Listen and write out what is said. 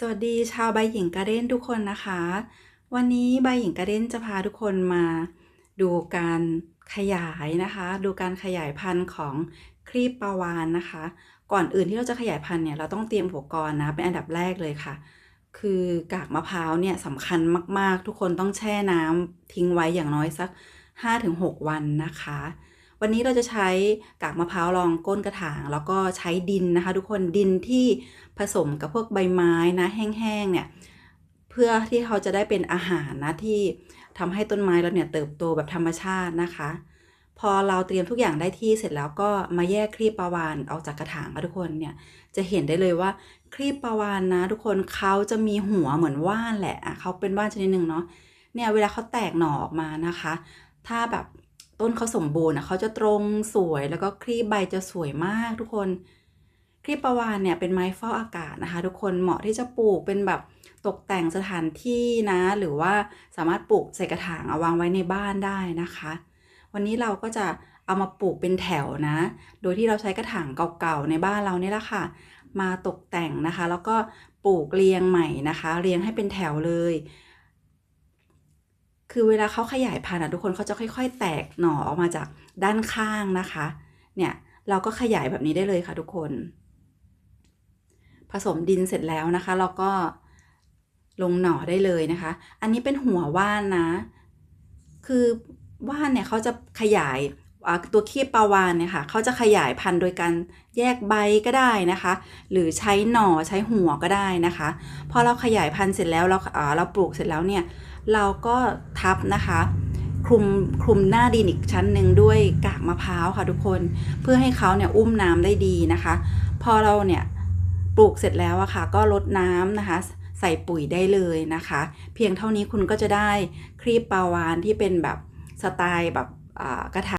สวัสดีชาวใบหญิงกร์เด้นทุกคนนะคะ วันนี้ใบหญิงกร์เด้นจะพาทุกคนมาดูการขยายนะคะ ดูการขยายพันธุ์ของครีบปลาวานนะคะ ก่อนอื่นที่เราจะขยายพันธุ์เนี่ยเราต้องเตรียมอุปกรณ์นะเป็นอันดับแรกเลยค่ะ คือกากมะพร้าวเนี่ยสำคัญมาก ๆ ทุกคนต้องแช่น้ำทิ้งไว้อย่างน้อยสัก 5-6 วันนะคะ วันนี้เราจะใช้กากมะพร้าวรองก้นกระถาง แล้วก็ใช้ดินนะคะ ทุกคนดินที่ผสมกับพวกใบไม้นะแห้งๆเนี่ยเพื่อที่เขาจะได้เป็นอาหารนะที่ทำให้ต้นไม้เราเนี่ยเติบโตแบบธรรมชาตินะคะ พอเราเตรียมทุกอย่างได้ที่เสร็จแล้วก็มาแยกครีบปลาวานออกจากกระถางค่ะทุกคนเนี่ยจะเห็นได้เลยว่าครีบปลาวานนะ ทุกคนเขาจะมีหัวเหมือนว่านแหละเขาเป็นว่านชนิดหนึ่งเนาะเนี่ยเวลาเขาแตกหน่อออกมานะคะ ถ้าแบบ ต้นเขาสมบูรณ์อะเขาจะตรงสวยแล้วก็ครีบใบจะสวยมากทุกคน ครีบปลาวานเนี่ยเป็นไม้ฟอกอากาศนะคะ ทุกคนเหมาะที่จะปลูกเป็นแบบตกแต่งสถานที่นะ หรือว่าสามารถปลูกใส่กระถางเอาวางไว้ในบ้านได้นะคะ วันนี้เราก็จะเอามาปลูกเป็นแถวนะ โดยที่เราใช้กระถางเก่าๆในบ้านเราเนี่ยแหละค่ะ มาตกแต่งนะคะ แล้วก็ปลูกเรียงใหม่นะคะ เรียงให้เป็นแถวเลย คือเวลาเขาขยายพันธุ์อะทุกคนเขาจะค่อยๆ แตกหน่อออกมาจากด้านข้างนะคะ เนี่ยเราก็ขยายแบบนี้ได้เลยค่ะทุกคน ผสมดินเสร็จแล้วนะคะ เราก็ลงหน่อได้เลยนะคะ อันนี้เป็นหัวว่านนะ คือว่านเนี่ยเขาจะขยาย ตัวคีบปลาวานเนี่ยค่ะเขาจะขยายพันธุ์โดยการแยกใบก็ได้นะคะ หรือใช้หน่อใช้หัวก็ได้นะคะ พอเราขยายพันธุ์เสร็จแล้วเราอ่าเราปลูกเสร็จแล้วเนี่ยเราก็ทับนะคะคลุมคลุมหน้าดินอีกชั้นหนึ่งด้วยกากมะพร้าวค่ะทุกคนเพื่อให้เขาเนี่ยอุ้มน้ำได้ดีนะคะ พอเราเนี่ยปลูกเสร็จแล้วอะค่ะ ก็ลดน้ำนะคะ ใส่ปุ๋ยได้เลยนะคะ เพียงเท่านี้คุณก็จะได้ครีบปลาวานที่เป็นแบบสไตล์แบบกระถาง